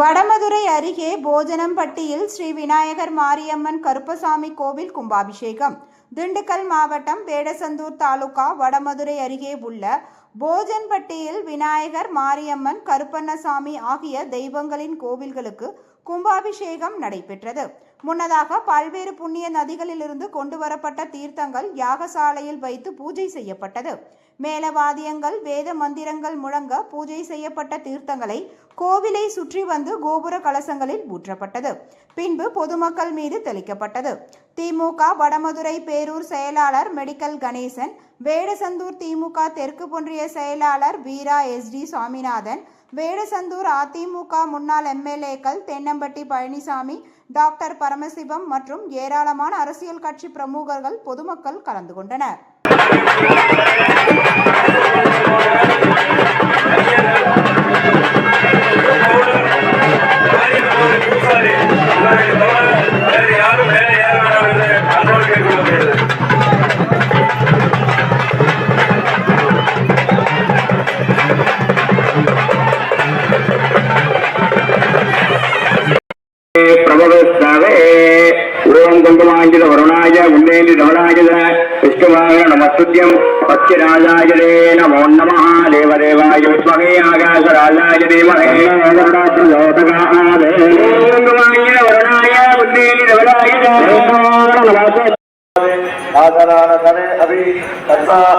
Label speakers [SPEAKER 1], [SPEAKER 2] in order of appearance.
[SPEAKER 1] வடமதுரை அருகே போஜனம்பட்டியில் ஸ்ரீ விநாயகர் மாரியம்மன் கருப்பசாமி கோவில் கும்பாபிஷேகம். திண்டுக்கல் மாவட்டம் வேடசந்தூர் தாலுகா வடமதுரை அருகே உள்ள போஜன்பட்டியில் விநாயகர் மாரியம்மன் கருப்பண்ணசாமி ஆகிய தெய்வங்களின் கோவில்களுக்கு கும்பாபிஷேகம் நடைபெற்றது. முன்னதாக பல்வேறு புண்ணிய நதிகளிலிருந்து கொண்டு வரப்பட்ட தீர்த்தங்கள் யாகசாலையில் வைத்து பூஜை செய்யப்பட்டது. மேலவாதியங்கள் வேத மந்திரங்கள் முழங்க பூஜை செய்யப்பட்ட தீர்த்தங்களை கோவிலை சுற்றி வந்து கோபுர கலசங்களில் ஊற்றப்பட்டது. பின்பு பொதுமக்கள் மீது தெளிக்கப்பட்டது. திமுக வடமதுரை பேரூர் செயலாளர் மெடிக்கல் கணேசன் வேடசந்தூர் திமுக தெற்கு பொன்றிய செயலாளர் வீரா எஸ். டி. சுவாமிநாதன் வேடசந்தூர் அதிமுக முன்னாள் எம்எல்ஏக்கள் தென்னம்பட்டி பழனிசாமி டாக்டர் பரமசிவம் மற்றும் ஏராளமான அரசியல் கட்சி பிரமுகர்கள் பொதுமக்கள் கலந்து கொண்டனர்.
[SPEAKER 2] ஓம் வருணாய உண்டேந்தி தவளாயுத விஷ்ணுவாக நமஸ்துத்யம் பத்திராஜாயதே நமோ நம தேவதேவாய விஸ்மகே ஆகாசராஜாய தீமகே குங்குமாங்கித வருணாய உண்டேந்தி தவளாயுத
[SPEAKER 3] அபி தத்தாக